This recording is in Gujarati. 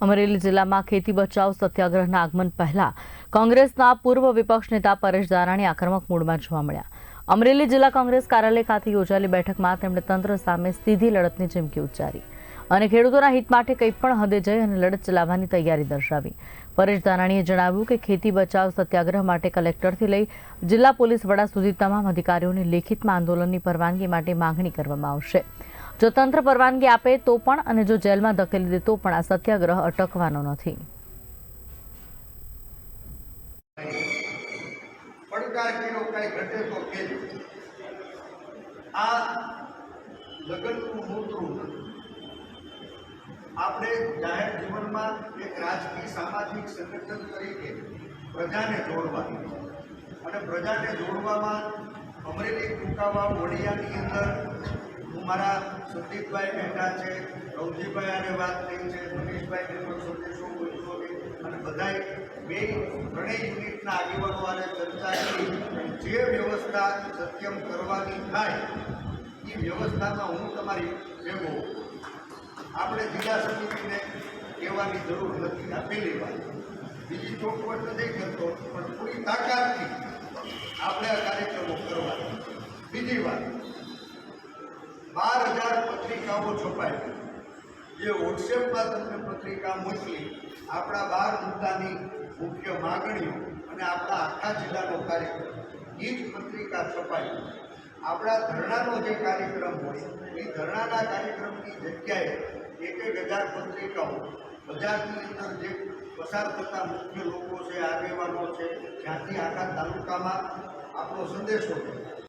અમરેલી જિલ્લામાં ખેતી બચાવ સત્યાગ્રહના આગમન પહેલા કોંગ્રેસના પૂર્વ વિપક્ષ નેતા પરેશ ધાનાણી આક્રમક મૂડમાં જોવા મળ્યા. અમરેલી જિલ્લા કોંગ્રેસ કાર્યાલય ખાતે યોજાયેલી બેઠકમાં તેમણે તંત્ર સામે સીધી લડતની ચીમકી ઉચ્ચારી અને ખેડૂતોના હિત માટે કંઈ પણ હદે જઈ અને લડત ચલાવવાની તૈયારી દર્શાવી. પરેશ ધાનાણીએ જણાવ્યું કે ખેતી બચાવ સત્યાગ્રહ માટે કલેક્ટરથી લઈ જિલ્લા પોલીસ વડા સુધી તમામ અધિકારીઓની લેખિતમાં આંદોલનની પરવાનગી માટે માંગણી કરવામાં આવશે. જો તંત્ર પરવાનગી આપે તો પણ અને જો જેલમાં ધકેલી દે તો પણ આ સત્યાગ્રહ અટકવાનો નથી. આપણે જાહેર જીવનમાં એક રાજકીય સામાજિક સંગઠન તરીકે પ્રજાને જોડવાની અને પ્રજાને જોડવામાં અમરેલી ટૂંકાવા વડિયાની અંદર હું મારા સંદીપભાઈ મહેતા છે, રવજીભાઈ આને વાત થઈ છે મનીષભાઈ પણ સંદેશો છે, અને બધાય બે ત્રણેય યુનિટના આગેવાનો આને ચર્ચા જે વ્યવસ્થા સત્યમ કરવાની થાય, એ વ્યવસ્થામાં હું તમારી ભેગો આપણે જિલ્લા સમિતિને કહેવાની જરૂર નથી આ પહેલી વાત બીજી ચોખવટ નથી કરતો, પણ પૂરી તાકાતથી આપણે આ કાર્યક્રમો કરવા બીજી વાત પત્રિકાઓ છપાઈ જે વોટ્સએપમાં તમને પત્રિકા મોકલી આપણા બાર મુદ્દાની મુખ્ય માગણીઓ અને આપણા આખા જિલ્લાનો કાર્યક્રમ, એ જ પત્રિકા છપાઈ આપણા ધરણાનો જે કાર્યક્રમ હોય, એ ધરણાના કાર્યક્રમની જગ્યાએ એક એક હજાર પત્રિકાઓ, બજારની અંદર જે પસાર થતા મુખ્ય લોકો છે, આગેવાનો છે, જ્યાંથી આખા તાલુકામાં આપણો સંદેશો છે